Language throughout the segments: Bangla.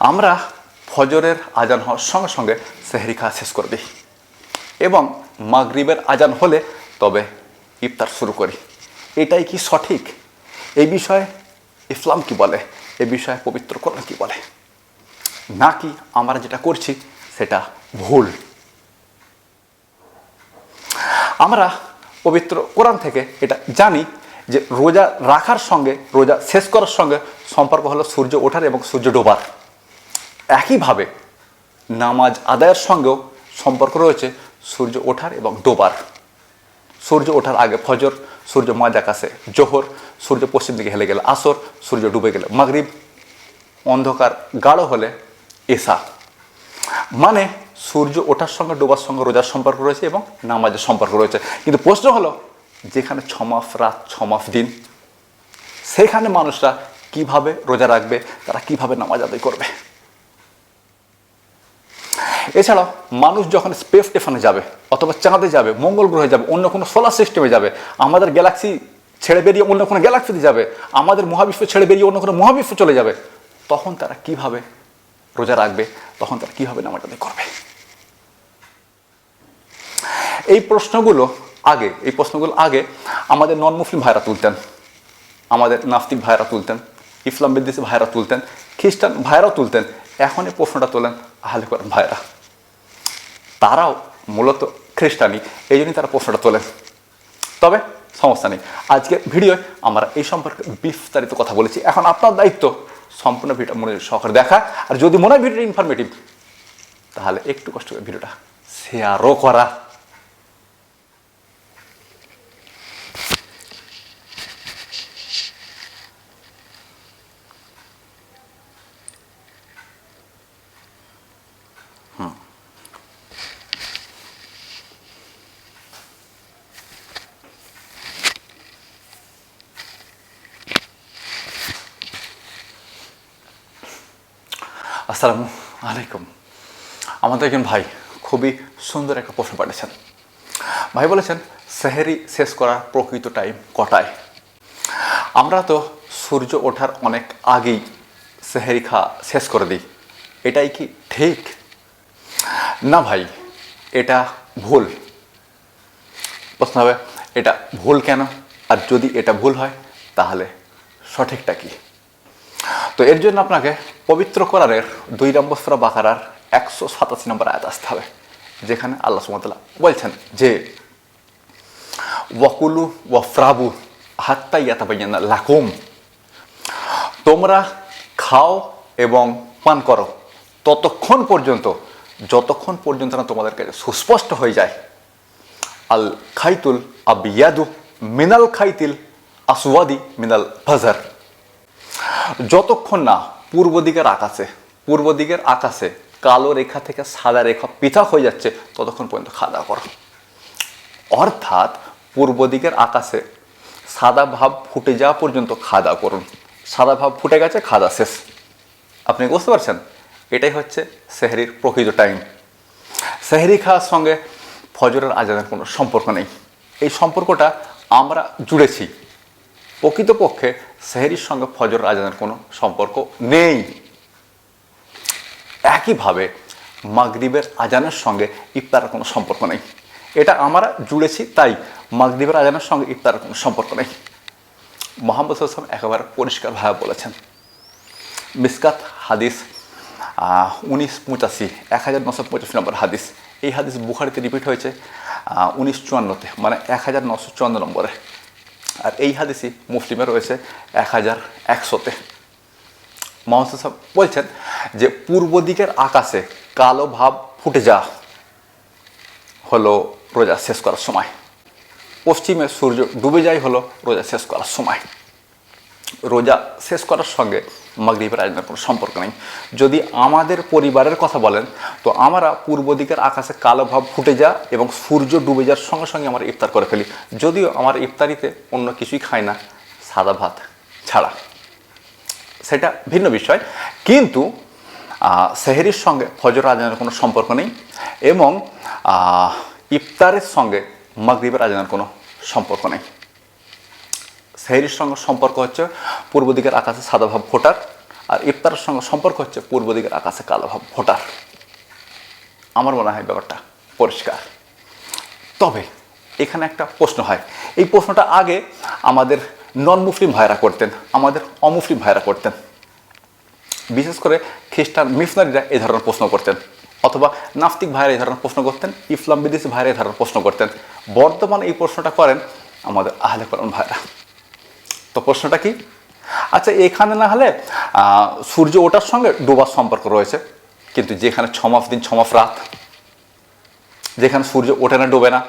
আমরা ফজরের আজান হওয়ার সঙ্গে সঙ্গে সেহরি খাওয়া শেষ করে দিই। এবং মাগরিবের আজান হলে তবে ইফতার শুরু করি। এটাই কি সঠিক? এই বিষয়ে ইসলাম কি বলে? এ বিষয়ে পবিত্র কোরআন কি বলে? নাকি আমরা যেটা করছি, সেটা ভুল? আমরা পবিত্র কোরআন থেকে এটা জানি যে রোজা রাখার সঙ্গে, রোজা শেষ করার সঙ্গে সম্পর্ক হলো সূর্য ওঠার এবং সূর্য ডোবার। একইভাবে নামাজ আদায়ের সঙ্গেও সম্পর্ক রয়েছে সূর্য ওঠার এবং ডোবার। সূর্য ওঠার আগে ফজর, সূর্য মাঝ আকাশে জোহর, সূর্য পশ্চিম দিকে হেলে গেলে আসর, সূর্য ডুবে গেলে মাগরিব, অন্ধকার গাঢ় হলে এসা। মানে সূর্য ওঠার সঙ্গে ডোবার সঙ্গে রোজার সম্পর্ক রয়েছে এবং নামাজের সম্পর্ক রয়েছে। কিন্তু প্রশ্ন হলো, যেখানে ছমাস রাত, ছমাস দিন, সেখানে মানুষরা কীভাবে রোজা রাখবে, তারা কীভাবে নামাজ আদায় করবে? এছাড়াও মানুষ যখন স্পেস স্টেশনে যাবে অথবা চাঁদে যাবে, মঙ্গল গ্রহে যাবে, অন্য কোনো সোলার সিস্টেমে যাবে, আমাদের গ্যালাক্সি ছেড়ে বেরিয়ে অন্য কোনো গ্যালাক্সিতে যাবে, আমাদের মহাবিশ্ব ছেড়ে বেরিয়ে অন্য কোনো মহাবিশ্ব চলে যাবে, তখন তারা কীভাবে রোজা রাখবে, তখন তারা কীভাবে নামাজ আদায় করবে? এই প্রশ্নগুলো আগে, এই প্রশ্নগুলো আগে আমাদের নন মুসলিম ভাইরা তুলতেন, আমাদের নাস্তিক ভাইরা তুলতেন, ইসলাম বিদ্বেষী ভাইরা তুলতেন, খ্রিস্টান ভাইরাও তুলতেন এখন এই প্রশ্নটা তোলেন আহলে কোরআন ভাইরা। তারাও মূলত খ্রিস্টানি এই জন্যই তারা প্রশ্নটা তোলেন তবে সমস্যা নেই। আজকে ভিডিওয় আমরা এই সম্পর্কে বিস্তারিত কথা বলেছি। এখন আপনার দায়িত্ব সম্পূর্ণ ভিডিও মনে সহকারে দেখা। আর যদি মনে হয় ভিডিওটা ইনফরমেটিভ তাহলে একটু কষ্ট করে ভিডিওটা শেয়ারও করা। আসসালামু আলাইকুম। আমাদের একজন ভাই খুবই সুন্দর একটা প্রশ্ন পাঠিয়েছেন। ভাই বলেছেন, সেহেরি শেষ করার প্রকৃত টাইম কটায়? আমরা তো সূর্য ওঠার অনেক আগেই সেহেরি খা শেষ করে দিই। এটাই কি ঠিক? না ভাই, এটা ভুল। প্রশ্ন হবে, এটা ভুল কেন? আর যদি এটা ভুল হয়, তাহলে সঠিকটা কি? তো এর জন্য আপনাকে পবিত্র কোরআনের দুই নম্বর সুরা বাকারার একশো সাতাশি নম্বর আয়াত আসতে হবে, যেখানে আল্লাহ সুমতাল্লাহ বলছেন যে, ওয়াকুলু ওয়াফরাবু হাত্তা ইয়াতাবাইয়ানা লাকুম, তোমরা খাও এবং পান করো ততক্ষণ পর্যন্ত, যতক্ষণ পর্যন্ত না তোমাদের কাছে সুস্পষ্ট হয়ে যায়, আল খাইতুল আবিয়াদু মিনাল খাইতিল আসওয়াদি মিনাল ফাজার যতক্ষণ না পূর্ব দিকের আকাশে, পূর্ব দিকের আকাশে কালো রেখা থেকে সাদা রেখা পৃথক হয়ে যাচ্ছে, ততক্ষণ পর্যন্ত খাওয়া দাওয়া করো। অর্থাৎ পূর্ব দিকের আকাশে সাদা ভাব ফুটে যাওয়া পর্যন্ত খাওয়া দাওয়া করুন। সাদা ভাব ফুটে গেছে, খাওয়া শেষ। আপনি বুঝতে পারছেন? এটাই হচ্ছে সেহরির প্রকৃত টাইম সেহরি খাওয়ার সঙ্গে ফজরের আজানের কোনো সম্পর্ক নেই। এই সম্পর্কটা আমরা জুড়েছি। প্রকৃতপক্ষে সেহেরির সঙ্গে ফজর আজানের কোনো সম্পর্ক নেই। একইভাবে মাগরিবের আজানের সঙ্গে ইফতারের কোনো সম্পর্ক নেই। এটা আমরা জুড়েছি, তাই মাগরিবের আজানের সঙ্গে ইফতারের কোনো সম্পর্ক নেই। মোহাম্মদ হাসান একেবারে পরিষ্কারভাবে বলেছেন, মিসকাত হাদিস উনিশ পঁচাশি, এক হাজার নশো পঁচাশি নম্বর হাদিস। এই হাদিস বুখারিতে রিপিট হয়েছে উনিশ চুয়ান্নতে মানে এক হাজার নশো চুয়ান্ন নম্বরে। আর এই হাদিসি মুসলিমে রয়েছে এক হাজার একশোতে মোহাম্মদ সাহেব বলছেন যে, পূর্ব দিকের আকাশে কালো ভাব ফুটে যা হলো রোজা শেষ করার সময়। পশ্চিমে সূর্য ডুবে যায় হলো রোজা শেষ করার সময়। রোজা শেষ করার সঙ্গে মাগরিবের আয়োজনের কোনো সম্পর্ক নেই। যদি আমাদের পরিবারের কথা বলেন, তো আমরা পূর্ব দিকের আকাশে কালো ভাব ফুটে যা এবং সূর্য ডুবে যাওয়ার সঙ্গে সঙ্গে আমরা ইফতার করে ফেলি। যদিও আমার ইফতারিতে অন্য কিছুই খাই না, সাদা ভাত ছাড়া। সেটা ভিন্ন বিষয়। কিন্তু সেহেরির সঙ্গে ফজর আজানের কোনো সম্পর্ক নেই এবং ইফতারের সঙ্গে মাগরিবের আজানের কোনো সম্পর্ক নেই। সেহেরির সঙ্গে সম্পর্ক হচ্ছে পূর্ব দিকের আকাশে সাদা ভাব ফোটার, আর ইফতারের সঙ্গে সম্পর্ক হচ্ছে পূর্ব দিকের আকাশে কালো ভাব ভোটার আমার মনে হয় ব্যাপারটা পরিষ্কার। তবে এখানে একটা প্রশ্ন হয়। এই প্রশ্নটা আগে আমাদের নন মুসলিম ভাইরা করতেন, আমাদের অমুসলিম ভাইরা করতেন। বিশেষ করে খ্রিস্টান মিশনারিরা এই ধরনের প্রশ্ন করতেন, অথবা নাস্তিক ভাইরা এই ধরনের প্রশ্ন করতেন, ইসলাম বিদেশি ভাইরা এই ধরনের প্রশ্ন করতেন। বর্তমানে এই প্রশ্নটা করেন আমাদের আহলে কোরআন ভাইরা। প্রশ্নটা কি? আচ্ছা এখানে না হলে সূর্য ওঠার সঙ্গে ডোবার সম্পর্ক রয়েছে। কিন্তু যেখানে ছমাস দিন, ছমাস রাত, যেখানে সূর্য ওঠে না, ডোবে না,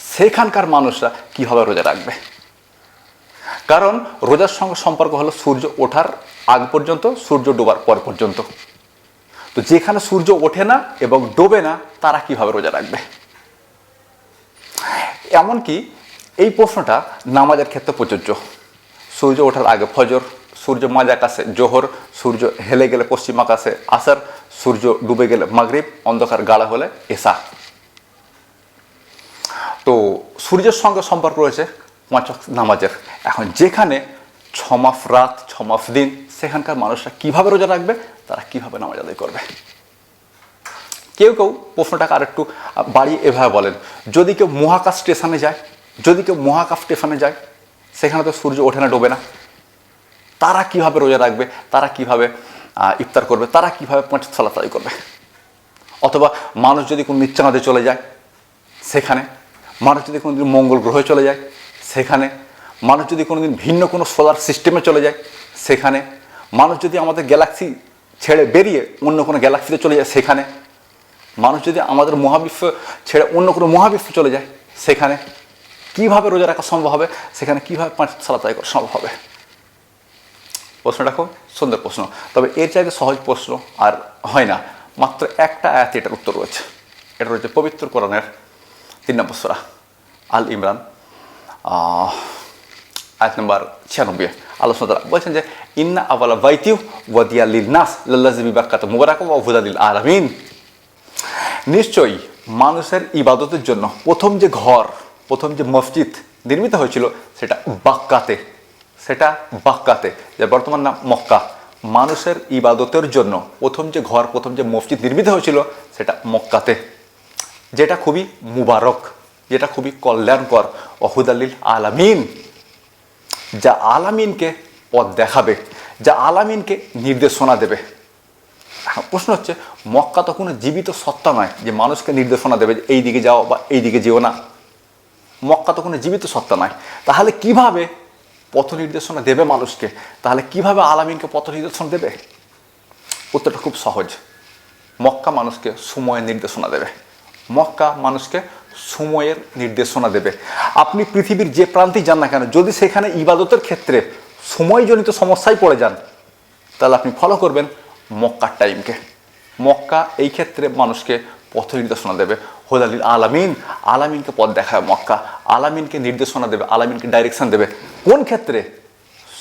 সেখানকার মানুষরা কীভাবে রোজা রাখবে? কারণ রোজার সঙ্গে সম্পর্ক হলো সূর্য ওঠার আগ পর্যন্ত, সূর্য ডোবার পর পর্যন্ত। তো যেখানে সূর্য ওঠে না এবং ডোবে না, তারা কীভাবে রোজা রাখবে? এমনকি এই প্রশ্নটা নামাজের ক্ষেত্রে প্রযোজ্য। সূর্য ওঠার আগে ফজর, সূর্য মাঝ আকাশে জোহর, সূর্য হেলে গেলে পশ্চিম আকাশে আসার, সূর্য ডুবে গেলে মাগরিব, অন্ধকার গাঢ় হলে এসা তো সূর্যের সঙ্গে সম্পর্ক রয়েছে পাঁচ নামাজের। এখন যেখানে ছমাফ রাত ছমাফ দিন, সেখানকার মানুষরা কীভাবে রোজা রাখবে, তারা কীভাবে নামাজ আদায় করবে? কেউ কেউ প্রশ্নটাকে আরেকটু বাড়িয়ে এভাবে বলেন, যদি কেউ মহাকাশ স্টেশনে যায়, যদি কেউ মহাকাশ স্টেশনে যায় সেখানে তো সূর্য ওঠে না, ডোবে না। তারা কীভাবে রোজা রাখবে? তারা কীভাবে ইফতার করবে? তারা কীভাবে পাঁচ সালাতাই করবে? অথবা মানুষ যদি কোনো নিচ্চানাতে চলে যায়, সেখানে মানুষ যদি কোনোদিন মঙ্গল গ্রহে চলে যায়, সেখানে মানুষ যদি কোনোদিন ভিন্ন কোনো সোলার সিস্টেমে চলে যায়, সেখানে মানুষ যদি আমাদের গ্যালাক্সি ছেড়ে বেরিয়ে অন্য কোনো গ্যালাক্সিতে চলে যায়, সেখানে মানুষ যদি আমাদের মহাবিশ্ব ছেড়ে অন্য কোনো মহাবিশ্ব চলে যায়, সেখানে কীভাবে রোজা রাখা সম্ভব হবে? সেখানে কীভাবে পাঁচ সালাত আদায় করা সম্ভব হবে? প্রশ্নটা খুব সুন্দর প্রশ্ন। তবে এর চাইতে সহজ প্রশ্ন আর হয় না। মাত্র একটা আয়াতে এটার উত্তর রয়েছে। এটা রয়েছে পবিত্র কোরআনের তিন নম্বর সোরা, আল ইমরান আয়াত নম্বর ছিয়ানব্বই। আলোচনা বলছেন যে, ইন্না আবালা বাইতিউ ওয়াদিয়া নাস লাল্লাজিবি বাক্কাত মুবারাক ওয়া হুদালিল আলামিন। নিশ্চয়ই মানুষের ইবাদতের জন্য প্রথম যে ঘর প্রথম যে মসজিদ নির্মিত হয়েছিল, সেটা বাক্কাতে সেটা বাক্কাতে যে বর্তমান নাম মক্কা। মানুষের ইবাদতের জন্য প্রথম যে ঘর, প্রথম যে মসজিদ নির্মিত হয়েছিল, সেটা মক্কাতে। যেটা খুবই মুবারক, যেটা খুবই কল্যাণকর। অহুদালিল আলামিন, যা আলামিনকে পথ দেখাবে, যা আলামিনকে নির্দেশনা দেবে। প্রশ্ন হচ্ছে, মক্কা তো কোনো জীবিত সত্তা নয় যে মানুষকে নির্দেশনা দেবে যে এই দিকে যাও বা এই দিকে যেও না। মক্কা তো কোনো জীবিত সত্তা নয় তাহলে কীভাবে পথ নির্দেশনা দেবে মানুষকে? তাহলে কীভাবে আলামিনকে পথ নির্দেশনা দেবে? উত্তরটা খুব সহজ। মক্কা মানুষকে সময়ের নির্দেশনা দেবে। মক্কা মানুষকে সময়ের নির্দেশনা দেবে। আপনি পৃথিবীর যে প্রান্তেই যান না কেন, যদি সেখানে ইবাদতের ক্ষেত্রে সময়জনিত সমস্যায় পড়ে যান, তাহলে আপনি ফলো করবেন মক্কার টাইমকে মক্কা এই ক্ষেত্রে মানুষকে পথ নির্দেশনা দেবে। হোদালিল আলামিন, আলামিনকে পথ দেখায় মক্কা, আলামিনকে নির্দেশনা দেবে, আলামিনকে ডাইরেকশন দেবে। কোন ক্ষেত্রে?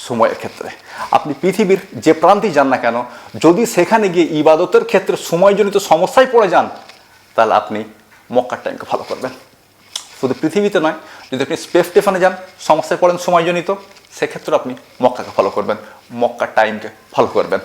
সময়ের ক্ষেত্রে। আপনি পৃথিবীর যে প্রান্তেই যান না কেন, যদি সেখানে গিয়ে ইবাদতের ক্ষেত্রে সময়জনিত সমস্যায় পড়ে যান, তাহলে আপনি মক্কার টাইমকে ফলো করবেন। শুধু পৃথিবীতে নয়, যদি আপনি স্পেস স্টেশনে যান, সমস্যায় পড়েন সময়জনিত সেক্ষেত্রে আপনি মক্কাকে ফলো করবেন। মক্কার টাইমকে ফলো করবেন।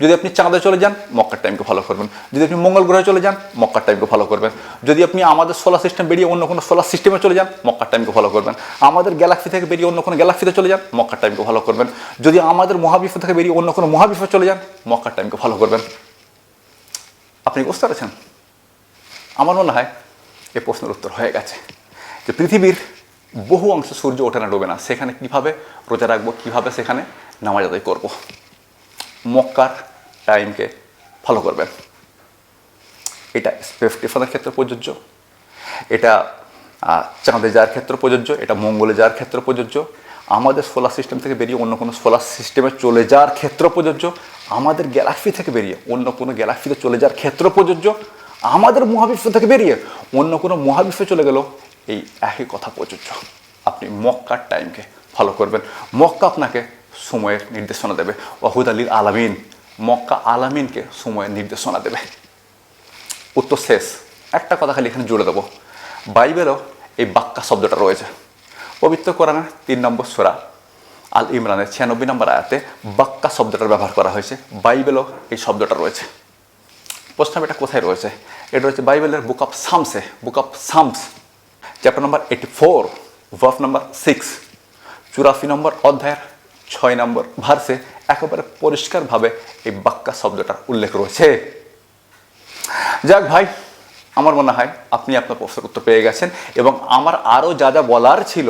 যদি আপনি চাঁদে চলে যান, মক্কার টাইমকে ফলো করবেন। যদি আপনি মঙ্গল গ্রহে চলে যান, মক্কার টাইমকে ফলো করবেন। যদি আপনি আমাদের সোলার সিস্টেম বেরিয়ে অন্য কোনো সোলার সিস্টেমে চলে যান, মক্কার টাইমকে ফলো করবেন। আমাদের গ্যালাক্সি থেকে বেরিয়ে অন্য কোনো গ্যালাক্সিতে চলে যান, মক্কার টাইমকে ফলো করবেন। যদি আমাদের মহাবিশ্ব থেকে বেরিয়ে অন্য কোনো মহাবিশ্বে চলে যান, মক্কার টাইমকে ফলো করবেন। আপনি বুঝতে পারছেন? আমার মনে হয় এ প্রশ্নের উত্তর হয়ে গেছে যে পৃথিবীর বহু অংশ সূর্য ওঠে না, ডোবে না। সেখানে কীভাবে রোজা রাখব, কীভাবে সেখানে নামাজ আদায় করব? মক্কার টাইমকে ফলো করবেন। এটা স্পেস স্টেশনের ক্ষেত্রে প্রযোজ্য। এটা চাঁদে যাওয়ার ক্ষেত্রে প্রযোজ্য। এটা মঙ্গলে যাওয়ার ক্ষেত্রে প্রযোজ্য। আমাদের সোলার সিস্টেম থেকে বেরিয়ে অন্য কোনো সোলার সিস্টেমে চলে যাওয়ার ক্ষেত্র প্রযোজ্য। আমাদের গ্যালাক্সি থেকে বেরিয়ে অন্য কোনো গ্যালাক্সিতে চলে যাওয়ার ক্ষেত্র প্রযোজ্য। আমাদের মহাবিশ্ব থেকে বেরিয়ে অন্য কোনো মহাবিশ্বে চলে গেল এই একই কথা প্রযোজ্য। আপনি মক্কার টাইমকে ফলো করবেন। মক্কা আপনাকে সময়ের নির্দেশনা দেবে। ওহুদ আলীর আলামিন, মক্কা আলামিনকে সময়ের নির্দেশনা দেবে। উত্তর শেষ। একটা কথা খালি এখানে জুড়ে দেবো। বাইবেলও এই বাক্কা শব্দটা রয়েছে। পবিত্র কোরআনের তিন নম্বর সোরা, আল ইমরানের ছিয়ানব্বই নম্বর আয়াতে বাক্কা শব্দটার ব্যবহার করা হয়েছে। বাইবেলও এই শব্দটা রয়েছে। প্রশ্ন এটা কোথায় রয়েছে? এটা রয়েছে বাইবেলের book of সামসে book of Psalms. Chapter number eighty four verse number six চুরাশি নম্বর অধ্যায়ের ছয় নম্বর ভার্সে একেবারে পরিষ্কারভাবে এই বাক্কা শব্দটার উল্লেখ রয়েছে। যাক ভাই, আমার মনে হয় আপনি আপনার প্রশ্নের উত্তর পেয়ে গেছেন এবং আমার আরও যা যা বলার ছিল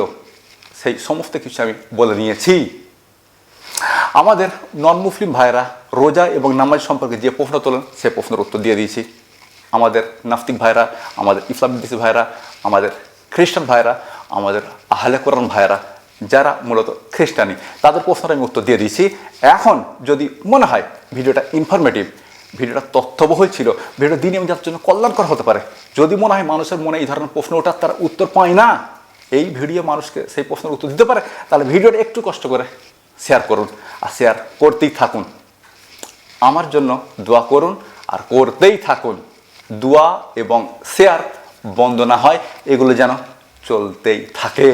সেই সমস্ত কিছু আমি বলে নিয়েছি। আমাদের নন মুসলিম ভাইরা রোজা এবং নামাজ সম্পর্কে যে প্রশ্ন তোলেন, সে প্রশ্নের উত্তর দিয়ে দিয়েছি। আমাদের নাস্তিক ভাইরা আমাদের ইসলাম বিদ্বেষী ভাইরা আমাদের খ্রিস্টান ভাইরা আমাদের আহলে কোরআন ভাইরা যারা মূলত খ্রিস্টানি, তাদের প্রশ্নের আমি উত্তর দিয়ে দিয়েছি। এখন যদি মনে হয় ভিডিওটা ইনফরমেটিভ ভিডিওটা তথ্যবহুল ছিল, ভিডিওটা দিনে যার জন্য কল্যাণকর হতে পারে। যদি মনে হয় মানুষের মনে এই ধরনের প্রশ্ন ওঠার তারা উত্তর পায় না, এই ভিডিও মানুষকে সেই প্রশ্নের উত্তর দিতে পারে, তাহলে ভিডিওটা একটু কষ্ট করে শেয়ার করুন আর শেয়ার করতেই থাকুন। আমার জন্য দোয়া করুন আর করতেই থাকুন। দোয়া এবং শেয়ার বন্ধ না হয়, এগুলো যেন চলতেই থাকে।